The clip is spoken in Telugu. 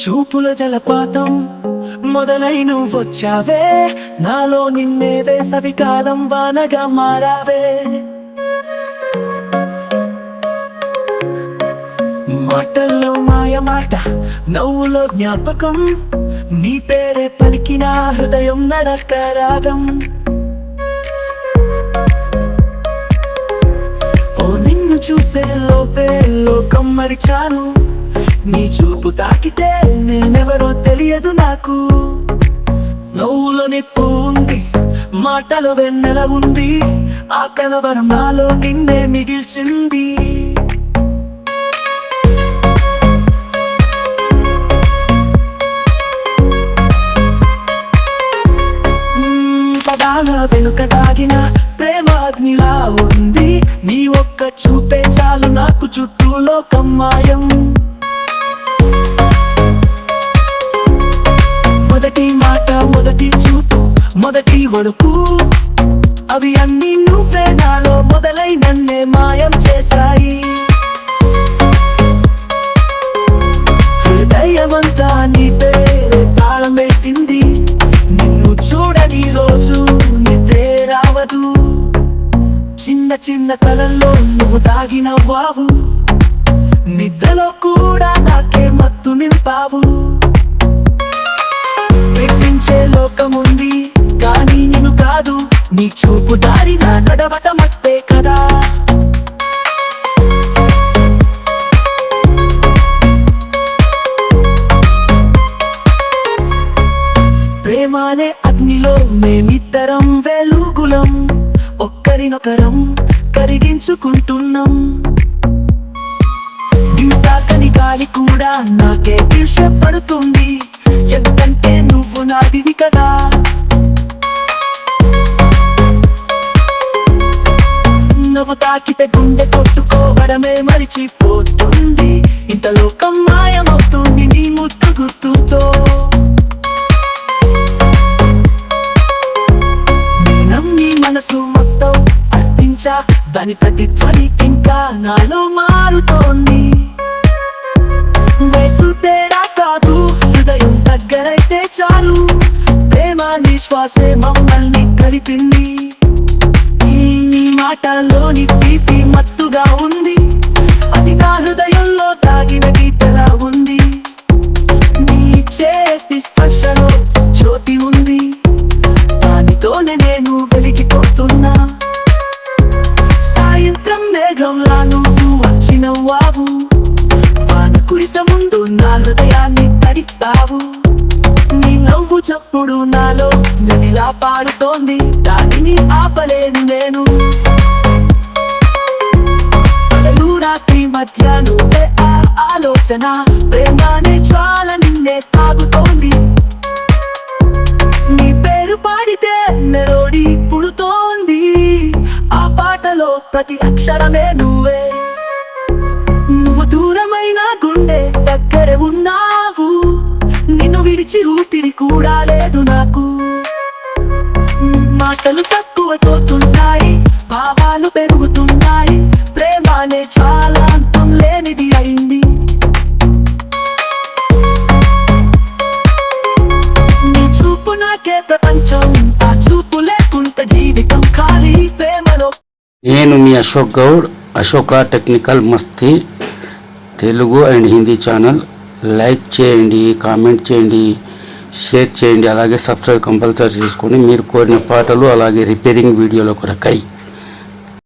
చూపుల జలపాతం మొదలై నువ్వు వచ్చావే నాలో నిన్నేవే సవికాలం వానగా మారావే. మాటల్లో మాయ మాట నవ్వులో జ్ఞాపకం నీ పేరే పలికిన హృదయం నడక రాగం. ఓ నిన్ను చూసే లోపే లోకం మరిచాను. నీ చూపు తాకితే నేనెవరో తెలియదు నాకు. నవ్వులో నిప్పు ఉంది మాటలో వెన్నెల ఉంది ఆ కలవరం నాలో నిన్నే మిగిల్చింది. వెనుక దాగిన ప్రేమ అగ్నిలా ఉంది. నీ ఒక్క చూపే చాలు నాకు చుట్టూ లోకం మొదటి వణుకు. అవి అన్ని నువ్వే నాలో మొదలై నన్నే మాయం చేశాయి. హృదయమంతా నీ పేరే తాళం వేసింది. నిన్ను చూడని రోజు నిద్రే రావదు. చిన్న చిన్న కలల్లో నువ్వు తాగిన వావు నిద్రలో కూడా నాకే నడవట కదా. ప్రేమానే అగ్నిలో మేమిద్దరం వెలుగులం. ఒక్కరినొకరం కరిగించుకుంటున్నాం. తాకని గాలి కూడా నాకే పడుతుంది తాకితే గుండె కొట్టుకోవడమే మరిచిపోతుంది. ఇంత లోకం మాయమవుతుంది నీ ముద్దు గుర్తుతో. నీ మనసు మొత్తం అర్పించా. దాని ప్రతిధ్వని ఇంకా నాలో మారుతోంది. వయసు తేడా కాదు హృదయం దగ్గరైతే చాలు. ప్రేమ నిశ్వాసే మమ్మల్ని కలిపింది. వాన ముందు నా హృదయాన్ని తడిపావు. నీ నవ్వు చప్పుడు నాలో నదిలా పాడుతోంది దానిని ఆపలేను నేను. పగలు రాత్రి మధ్య నువ్వే ఆ ఆలోచన. ప్రేమానే జ్వాల నిన్నే తాగుతోంది. నీ పేరు పాడితే మెలోడీ ఇప్పుడు మాటలు తక్కువ తోతున్నాయి భావాలు పెరుగుతున్నాయి ప్రేమానే చాలా అంతం లేనిది అయింది. నీ చూపు నాకే ప్రపంచం ఆ చూపు లేకుంటే జీవితం ఖాళీ ప్రేమలో. నేను మీ Ashok Goud Ashoka technical Masti Telugu and Hindi channel. Like చేయండి కామెంట్ చేయండి. షేర్ చేయండి. అలాగే సబ్స్క్రైబ్ కంపల్సరీ చేసుకొని మీరు కోరిన పాటలు అలాగే రిపేరింగ్ వీడియోల కొరకై